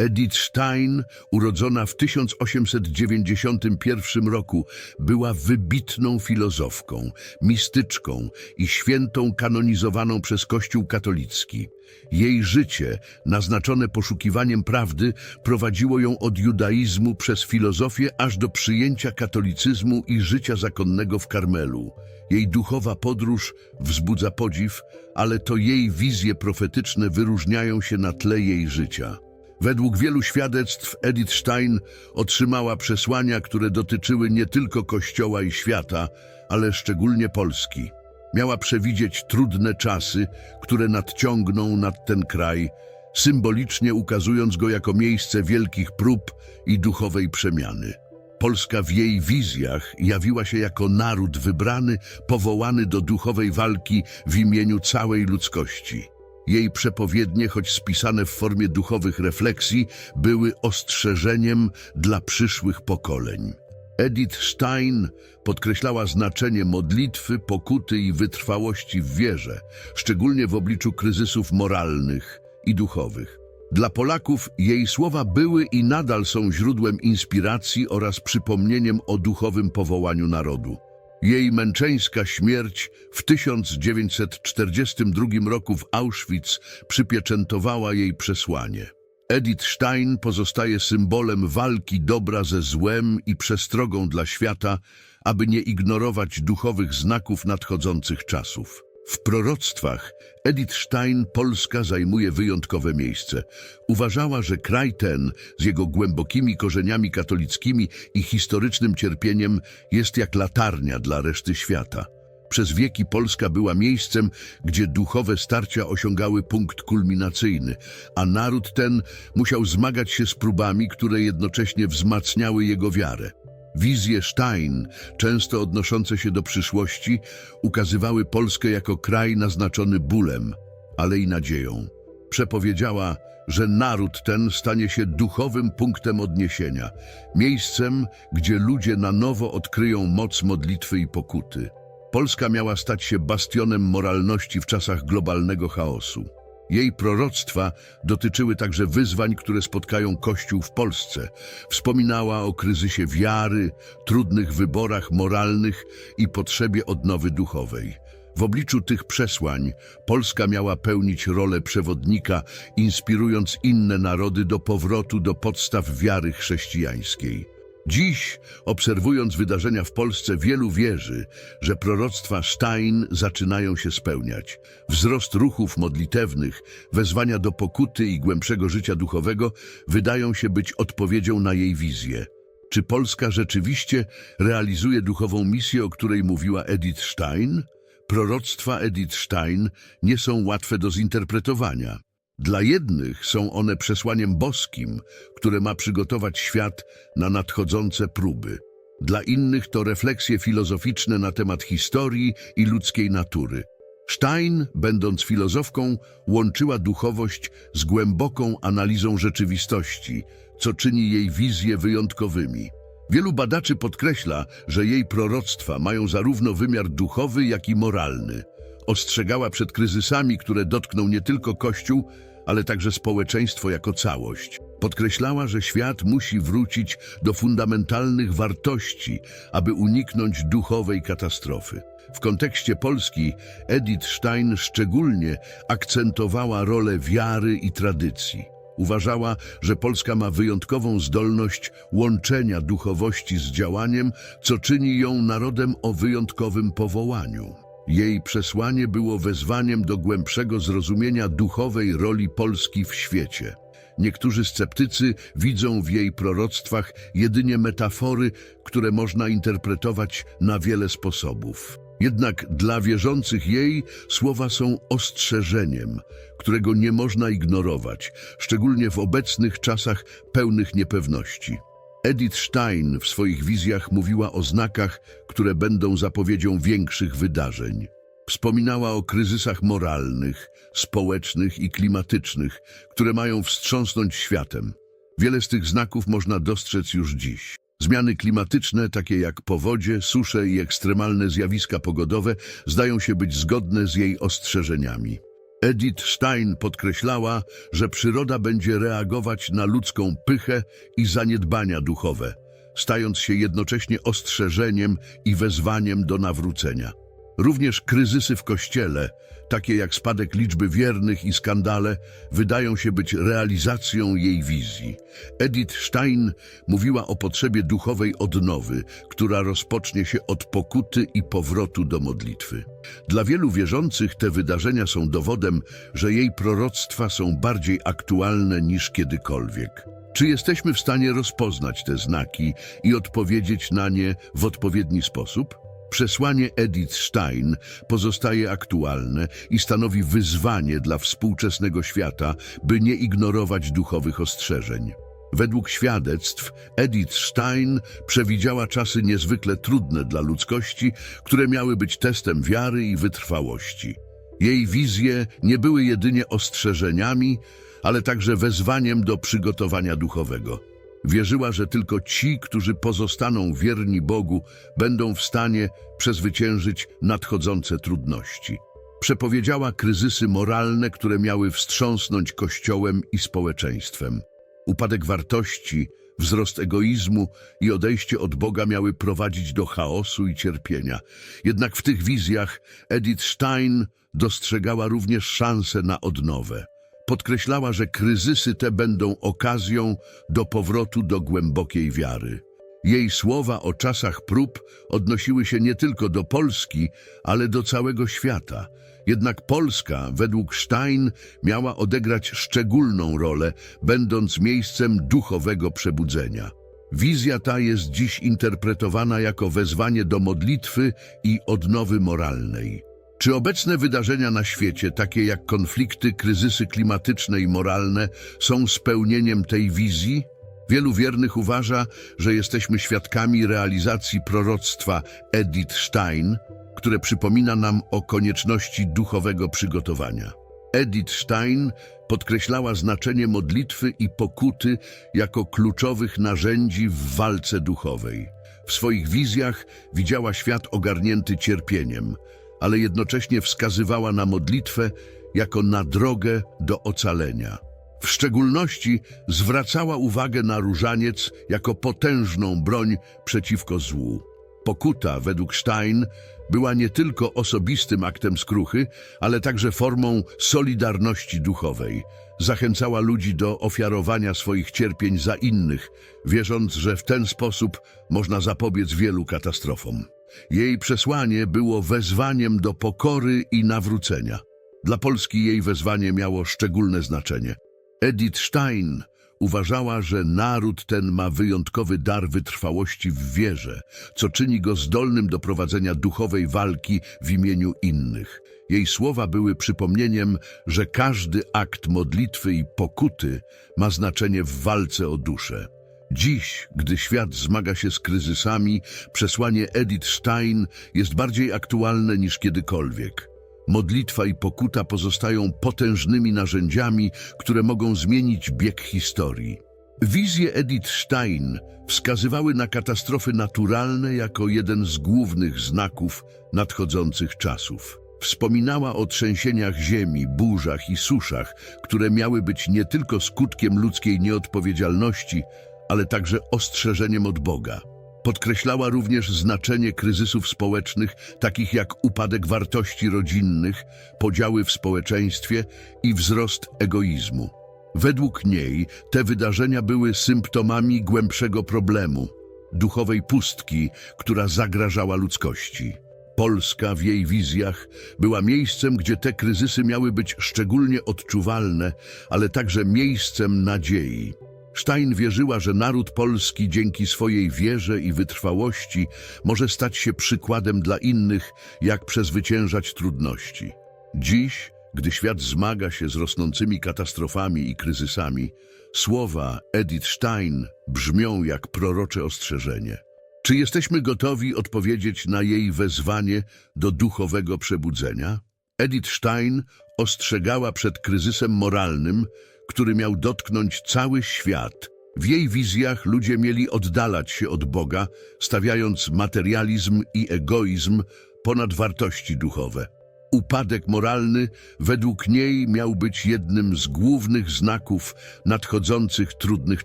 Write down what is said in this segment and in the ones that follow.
Edith Stein, urodzona w 1891 roku, była wybitną filozofką, mistyczką i świętą kanonizowaną przez Kościół katolicki. Jej życie, naznaczone poszukiwaniem prawdy, prowadziło ją od judaizmu przez filozofię aż do przyjęcia katolicyzmu i życia zakonnego w Karmelu. Jej duchowa podróż wzbudza podziw, ale to jej wizje profetyczne wyróżniają się na tle jej życia. Według wielu świadectw Edith Stein otrzymała przesłania, które dotyczyły nie tylko Kościoła i świata, ale szczególnie Polski. Miała przewidzieć trudne czasy, które nadciągną nad ten kraj, symbolicznie ukazując go jako miejsce wielkich prób i duchowej przemiany. Polska w jej wizjach jawiła się jako naród wybrany, powołany do duchowej walki w imieniu całej ludzkości. Jej przepowiednie, choć spisane w formie duchowych refleksji, były ostrzeżeniem dla przyszłych pokoleń. Edith Stein podkreślała znaczenie modlitwy, pokuty i wytrwałości w wierze, szczególnie w obliczu kryzysów moralnych i duchowych. Dla Polaków jej słowa były i nadal są źródłem inspiracji oraz przypomnieniem o duchowym powołaniu narodu. Jej męczeńska śmierć w 1942 roku w Auschwitz przypieczętowała jej przesłanie. Edith Stein pozostaje symbolem walki dobra ze złem i przestrogą dla świata, aby nie ignorować duchowych znaków nadchodzących czasów. W proroctwach Edith Stein Polska zajmuje wyjątkowe miejsce. Uważała, że kraj ten z jego głębokimi korzeniami katolickimi i historycznym cierpieniem jest jak latarnia dla reszty świata. Przez wieki Polska była miejscem, gdzie duchowe starcia osiągały punkt kulminacyjny, a naród ten musiał zmagać się z próbami, które jednocześnie wzmacniały jego wiarę. Wizje Stein, często odnoszące się do przyszłości, ukazywały Polskę jako kraj naznaczony bólem, ale i nadzieją. Przepowiedziała, że naród ten stanie się duchowym punktem odniesienia, miejscem, gdzie ludzie na nowo odkryją moc modlitwy i pokuty. Polska miała stać się bastionem moralności w czasach globalnego chaosu. Jej proroctwa dotyczyły także wyzwań, które spotkają Kościół w Polsce. Wspominała o kryzysie wiary, trudnych wyborach moralnych i potrzebie odnowy duchowej. W obliczu tych przesłań Polska miała pełnić rolę przewodnika, inspirując inne narody do powrotu do podstaw wiary chrześcijańskiej. Dziś, obserwując wydarzenia w Polsce, wielu wierzy, że proroctwa Stein zaczynają się spełniać. Wzrost ruchów modlitewnych, wezwania do pokuty i głębszego życia duchowego wydają się być odpowiedzią na jej wizję. Czy Polska rzeczywiście realizuje duchową misję, o której mówiła Edith Stein? Proroctwa Edith Stein nie są łatwe do zinterpretowania. Dla jednych są one przesłaniem boskim, które ma przygotować świat na nadchodzące próby. Dla innych to refleksje filozoficzne na temat historii i ludzkiej natury. Stein, będąc filozofką, łączyła duchowość z głęboką analizą rzeczywistości, co czyni jej wizje wyjątkowymi. Wielu badaczy podkreśla, że jej proroctwa mają zarówno wymiar duchowy, jak i moralny. Ostrzegała przed kryzysami, które dotkną nie tylko Kościół, ale także społeczeństwo jako całość. Podkreślała, że świat musi wrócić do fundamentalnych wartości, aby uniknąć duchowej katastrofy. W kontekście Polski Edith Stein szczególnie akcentowała rolę wiary i tradycji. Uważała, że Polska ma wyjątkową zdolność łączenia duchowości z działaniem, co czyni ją narodem o wyjątkowym powołaniu. Jej przesłanie było wezwaniem do głębszego zrozumienia duchowej roli Polski w świecie. Niektórzy sceptycy widzą w jej proroctwach jedynie metafory, które można interpretować na wiele sposobów. Jednak dla wierzących jej słowa są ostrzeżeniem, którego nie można ignorować, szczególnie w obecnych czasach pełnych niepewności. Edith Stein w swoich wizjach mówiła o znakach, które będą zapowiedzią większych wydarzeń. Wspominała o kryzysach moralnych, społecznych i klimatycznych, które mają wstrząsnąć światem. Wiele z tych znaków można dostrzec już dziś. Zmiany klimatyczne, takie jak powodzie, susze i ekstremalne zjawiska pogodowe, zdają się być zgodne z jej ostrzeżeniami. Edith Stein podkreślała, że przyroda będzie reagować na ludzką pychę i zaniedbania duchowe, stając się jednocześnie ostrzeżeniem i wezwaniem do nawrócenia. Również kryzysy w Kościele, takie jak spadek liczby wiernych i skandale, wydają się być realizacją jej wizji. Edith Stein mówiła o potrzebie duchowej odnowy, która rozpocznie się od pokuty i powrotu do modlitwy. Dla wielu wierzących te wydarzenia są dowodem, że jej proroctwa są bardziej aktualne niż kiedykolwiek. Czy jesteśmy w stanie rozpoznać te znaki i odpowiedzieć na nie w odpowiedni sposób? Przesłanie Edith Stein pozostaje aktualne i stanowi wyzwanie dla współczesnego świata, by nie ignorować duchowych ostrzeżeń. Według świadectw Edith Stein przewidziała czasy niezwykle trudne dla ludzkości, które miały być testem wiary i wytrwałości. Jej wizje nie były jedynie ostrzeżeniami, ale także wezwaniem do przygotowania duchowego. Wierzyła, że tylko ci, którzy pozostaną wierni Bogu, będą w stanie przezwyciężyć nadchodzące trudności. Przepowiedziała kryzysy moralne, które miały wstrząsnąć Kościołem i społeczeństwem. Upadek wartości, wzrost egoizmu i odejście od Boga miały prowadzić do chaosu i cierpienia. Jednak w tych wizjach Edith Stein dostrzegała również szansę na odnowę. Podkreślała, że kryzysy te będą okazją do powrotu do głębokiej wiary. Jej słowa o czasach prób odnosiły się nie tylko do Polski, ale do całego świata. Jednak Polska, według Stein, miała odegrać szczególną rolę, będąc miejscem duchowego przebudzenia. Wizja ta jest dziś interpretowana jako wezwanie do modlitwy i odnowy moralnej. Czy obecne wydarzenia na świecie, takie jak konflikty, kryzysy klimatyczne i moralne, są spełnieniem tej wizji? Wielu wiernych uważa, że jesteśmy świadkami realizacji proroctwa Edith Stein, które przypomina nam o konieczności duchowego przygotowania. Edith Stein podkreślała znaczenie modlitwy i pokuty jako kluczowych narzędzi w walce duchowej. W swoich wizjach widziała świat ogarnięty cierpieniem, ale jednocześnie wskazywała na modlitwę jako na drogę do ocalenia. W szczególności zwracała uwagę na różaniec jako potężną broń przeciwko złu. Pokuta, według Stein, była nie tylko osobistym aktem skruchy, ale także formą solidarności duchowej. Zachęcała ludzi do ofiarowania swoich cierpień za innych, wierząc, że w ten sposób można zapobiec wielu katastrofom. Jej przesłanie było wezwaniem do pokory i nawrócenia. Dla Polski jej wezwanie miało szczególne znaczenie. Edith Stein uważała, że naród ten ma wyjątkowy dar wytrwałości w wierze, co czyni go zdolnym do prowadzenia duchowej walki w imieniu innych. Jej słowa były przypomnieniem, że każdy akt modlitwy i pokuty ma znaczenie w walce o duszę. Dziś, gdy świat zmaga się z kryzysami, przesłanie Edith Stein jest bardziej aktualne niż kiedykolwiek. Modlitwa i pokuta pozostają potężnymi narzędziami, które mogą zmienić bieg historii. Wizje Edith Stein wskazywały na katastrofy naturalne jako jeden z głównych znaków nadchodzących czasów. Wspominała o trzęsieniach ziemi, burzach i suszach, które miały być nie tylko skutkiem ludzkiej nieodpowiedzialności, ale także ostrzeżeniem od Boga. Podkreślała również znaczenie kryzysów społecznych, takich jak upadek wartości rodzinnych, podziały w społeczeństwie i wzrost egoizmu. Według niej te wydarzenia były symptomami głębszego problemu, duchowej pustki, która zagrażała ludzkości. Polska w jej wizjach była miejscem, gdzie te kryzysy miały być szczególnie odczuwalne, ale także miejscem nadziei. Stein wierzyła, że naród polski dzięki swojej wierze i wytrwałości może stać się przykładem dla innych, jak przezwyciężać trudności. Dziś, gdy świat zmaga się z rosnącymi katastrofami i kryzysami, słowa Edith Stein brzmią jak prorocze ostrzeżenie. Czy jesteśmy gotowi odpowiedzieć na jej wezwanie do duchowego przebudzenia? Edith Stein ostrzegała przed kryzysem moralnym, który miał dotknąć cały świat. W jej wizjach ludzie mieli oddalać się od Boga, stawiając materializm i egoizm ponad wartości duchowe. Upadek moralny według niej miał być jednym z głównych znaków nadchodzących trudnych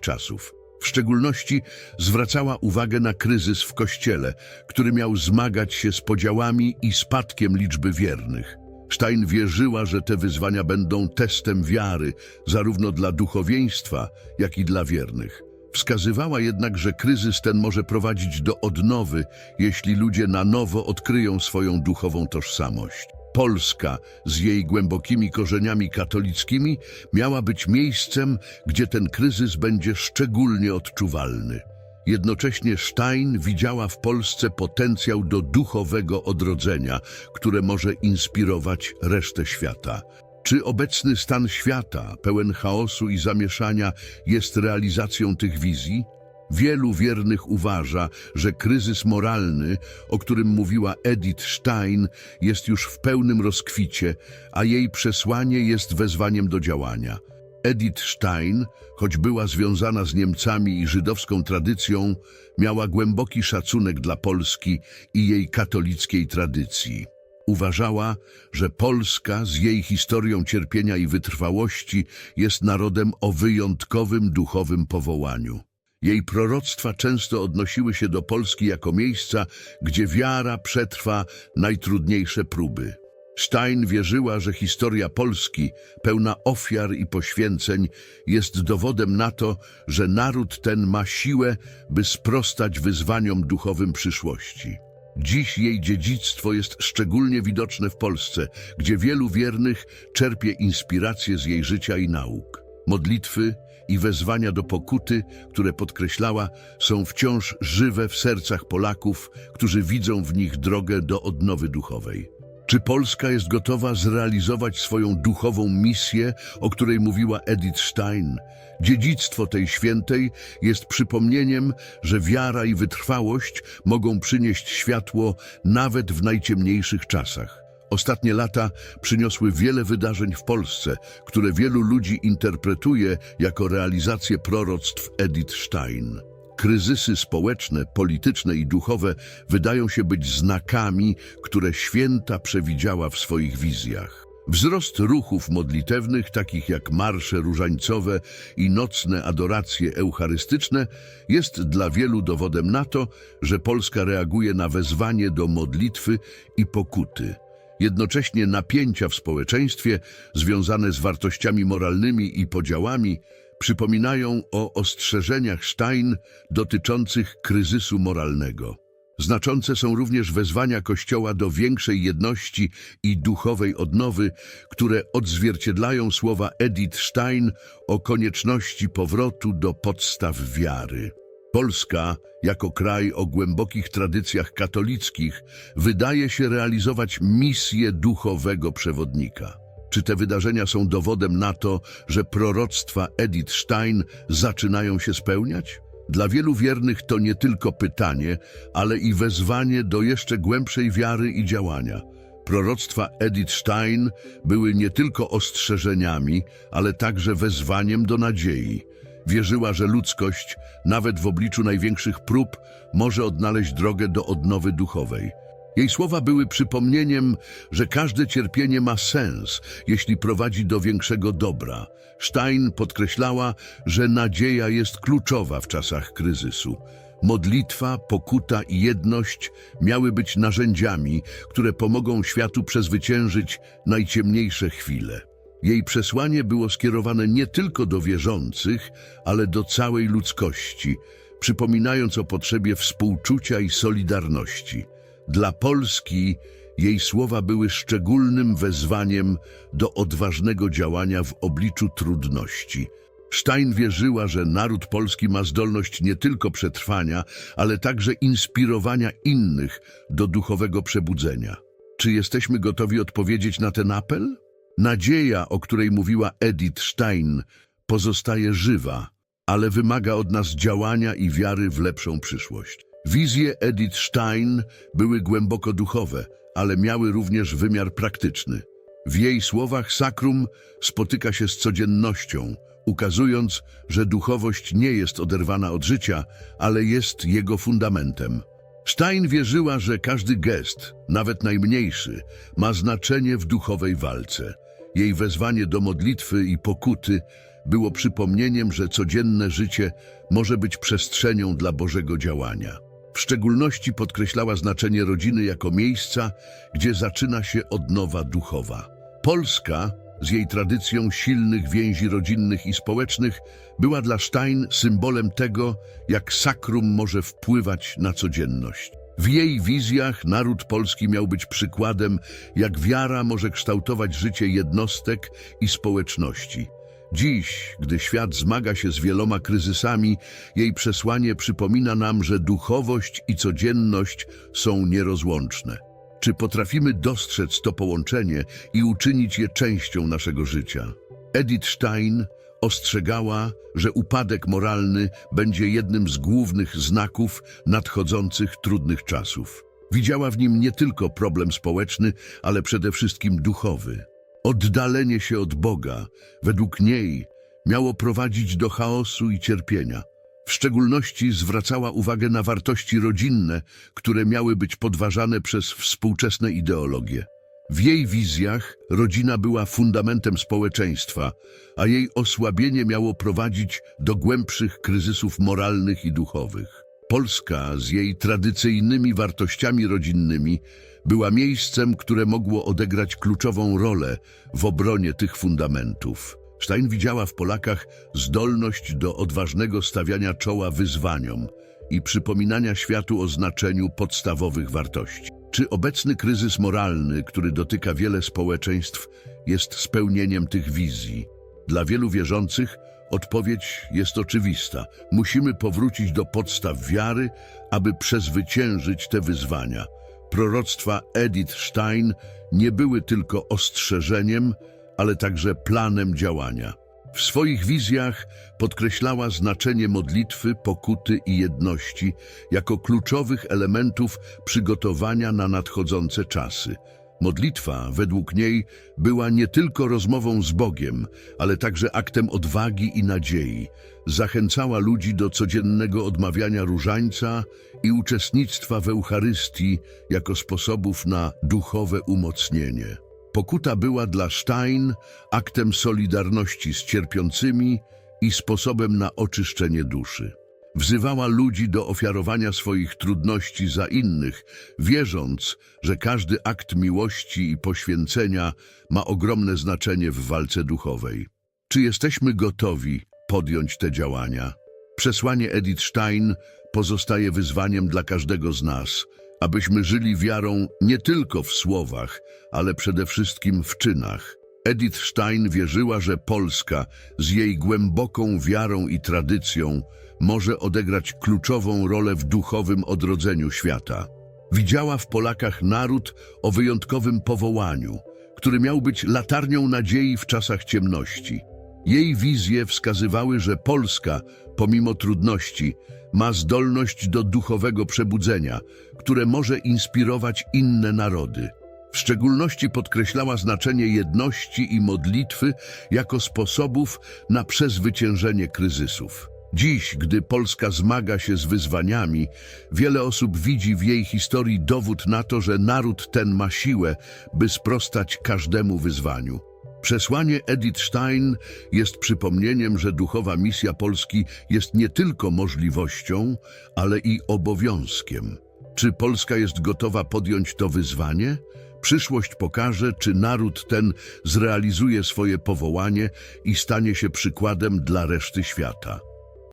czasów. W szczególności zwracała uwagę na kryzys w Kościele, który miał zmagać się z podziałami i spadkiem liczby wiernych. Stein wierzyła, że te wyzwania będą testem wiary, zarówno dla duchowieństwa, jak i dla wiernych. Wskazywała jednak, że kryzys ten może prowadzić do odnowy, jeśli ludzie na nowo odkryją swoją duchową tożsamość. Polska z jej głębokimi korzeniami katolickimi miała być miejscem, gdzie ten kryzys będzie szczególnie odczuwalny. Jednocześnie Stein widziała w Polsce potencjał do duchowego odrodzenia, które może inspirować resztę świata. Czy obecny stan świata, pełen chaosu i zamieszania, jest realizacją tych wizji? Wielu wiernych uważa, że kryzys moralny, o którym mówiła Edith Stein, jest już w pełnym rozkwicie, a jej przesłanie jest wezwaniem do działania. Edith Stein, choć była związana z Niemcami i żydowską tradycją, miała głęboki szacunek dla Polski i jej katolickiej tradycji. Uważała, że Polska z jej historią cierpienia i wytrwałości jest narodem o wyjątkowym duchowym powołaniu. Jej proroctwa często odnosiły się do Polski jako miejsca, gdzie wiara przetrwa najtrudniejsze próby. Stein wierzyła, że historia Polski, pełna ofiar i poświęceń, jest dowodem na to, że naród ten ma siłę, by sprostać wyzwaniom duchowym przyszłości. Dziś jej dziedzictwo jest szczególnie widoczne w Polsce, gdzie wielu wiernych czerpie inspirację z jej życia i nauk. Modlitwy i wezwania do pokuty, które podkreślała, są wciąż żywe w sercach Polaków, którzy widzą w nich drogę do odnowy duchowej. Czy Polska jest gotowa zrealizować swoją duchową misję, o której mówiła Edith Stein? Dziedzictwo tej świętej jest przypomnieniem, że wiara i wytrwałość mogą przynieść światło nawet w najciemniejszych czasach. Ostatnie lata przyniosły wiele wydarzeń w Polsce, które wielu ludzi interpretuje jako realizację proroctw Edith Stein. Kryzysy społeczne, polityczne i duchowe wydają się być znakami, które święta przewidziała w swoich wizjach. Wzrost ruchów modlitewnych, takich jak marsze różańcowe i nocne adoracje eucharystyczne, jest dla wielu dowodem na to, że Polska reaguje na wezwanie do modlitwy i pokuty. Jednocześnie napięcia w społeczeństwie związane z wartościami moralnymi i podziałami przypominają o ostrzeżeniach Stein dotyczących kryzysu moralnego. Znaczące są również wezwania Kościoła do większej jedności i duchowej odnowy, które odzwierciedlają słowa Edith Stein o konieczności powrotu do podstaw wiary. Polska, jako kraj o głębokich tradycjach katolickich, wydaje się realizować misję duchowego przewodnika. Czy te wydarzenia są dowodem na to, że proroctwa Edith Stein zaczynają się spełniać? Dla wielu wiernych to nie tylko pytanie, ale i wezwanie do jeszcze głębszej wiary i działania. Proroctwa Edith Stein były nie tylko ostrzeżeniami, ale także wezwaniem do nadziei. Wierzyła, że ludzkość, nawet w obliczu największych prób, może odnaleźć drogę do odnowy duchowej. Jej słowa były przypomnieniem, że każde cierpienie ma sens, jeśli prowadzi do większego dobra. Stein podkreślała, że nadzieja jest kluczowa w czasach kryzysu. Modlitwa, pokuta i jedność miały być narzędziami, które pomogą światu przezwyciężyć najciemniejsze chwile. Jej przesłanie było skierowane nie tylko do wierzących, ale do całej ludzkości, przypominając o potrzebie współczucia i solidarności. Dla Polski jej słowa były szczególnym wezwaniem do odważnego działania w obliczu trudności. Stein wierzyła, że naród polski ma zdolność nie tylko przetrwania, ale także inspirowania innych do duchowego przebudzenia. Czy jesteśmy gotowi odpowiedzieć na ten apel? Nadzieja, o której mówiła Edith Stein, pozostaje żywa, ale wymaga od nas działania i wiary w lepszą przyszłość. Wizje Edith Stein były głęboko duchowe, ale miały również wymiar praktyczny. W jej słowach sakrum spotyka się z codziennością, ukazując, że duchowość nie jest oderwana od życia, ale jest jego fundamentem. Stein wierzyła, że każdy gest, nawet najmniejszy, ma znaczenie w duchowej walce. Jej wezwanie do modlitwy i pokuty było przypomnieniem, że codzienne życie może być przestrzenią dla Bożego działania. W szczególności podkreślała znaczenie rodziny jako miejsca, gdzie zaczyna się odnowa duchowa. Polska, z jej tradycją silnych więzi rodzinnych i społecznych, była dla Stein symbolem tego, jak sakrum może wpływać na codzienność. W jej wizjach naród polski miał być przykładem, jak wiara może kształtować życie jednostek i społeczności. Dziś, gdy świat zmaga się z wieloma kryzysami, jej przesłanie przypomina nam, że duchowość i codzienność są nierozłączne. Czy potrafimy dostrzec to połączenie i uczynić je częścią naszego życia? Edith Stein ostrzegała, że upadek moralny będzie jednym z głównych znaków nadchodzących trudnych czasów. Widziała w nim nie tylko problem społeczny, ale przede wszystkim duchowy. Oddalenie się od Boga, według niej, miało prowadzić do chaosu i cierpienia. W szczególności zwracała uwagę na wartości rodzinne, które miały być podważane przez współczesne ideologie. W jej wizjach rodzina była fundamentem społeczeństwa, a jej osłabienie miało prowadzić do głębszych kryzysów moralnych i duchowych. Polska z jej tradycyjnymi wartościami rodzinnymi była miejscem, które mogło odegrać kluczową rolę w obronie tych fundamentów. Stein widziała w Polakach zdolność do odważnego stawiania czoła wyzwaniom i przypominania światu o znaczeniu podstawowych wartości. Czy obecny kryzys moralny, który dotyka wiele społeczeństw, jest spełnieniem tych wizji? Dla wielu wierzących odpowiedź jest oczywista. Musimy powrócić do podstaw wiary, aby przezwyciężyć te wyzwania. Proroctwa Edith Stein nie były tylko ostrzeżeniem, ale także planem działania. W swoich wizjach podkreślała znaczenie modlitwy, pokuty i jedności jako kluczowych elementów przygotowania na nadchodzące czasy. Modlitwa, według niej, była nie tylko rozmową z Bogiem, ale także aktem odwagi i nadziei. Zachęcała ludzi do codziennego odmawiania różańca i uczestnictwa w Eucharystii jako sposobów na duchowe umocnienie. Pokuta była dla Stein aktem solidarności z cierpiącymi i sposobem na oczyszczenie duszy. Wzywała ludzi do ofiarowania swoich trudności za innych, wierząc, że każdy akt miłości i poświęcenia ma ogromne znaczenie w walce duchowej. Czy jesteśmy gotowi podjąć te działania? Przesłanie Edith Stein pozostaje wyzwaniem dla każdego z nas, abyśmy żyli wiarą nie tylko w słowach, ale przede wszystkim w czynach. Edith Stein wierzyła, że Polska z jej głęboką wiarą i tradycją może odegrać kluczową rolę w duchowym odrodzeniu świata. Widziała w Polakach naród o wyjątkowym powołaniu, który miał być latarnią nadziei w czasach ciemności. Jej wizje wskazywały, że Polska, pomimo trudności, ma zdolność do duchowego przebudzenia, które może inspirować inne narody. W szczególności podkreślała znaczenie jedności i modlitwy jako sposobów na przezwyciężenie kryzysów. Dziś, gdy Polska zmaga się z wyzwaniami, wiele osób widzi w jej historii dowód na to, że naród ten ma siłę, by sprostać każdemu wyzwaniu. Przesłanie Edith Stein jest przypomnieniem, że duchowa misja Polski jest nie tylko możliwością, ale i obowiązkiem. Czy Polska jest gotowa podjąć to wyzwanie? Przyszłość pokaże, czy naród ten zrealizuje swoje powołanie i stanie się przykładem dla reszty świata.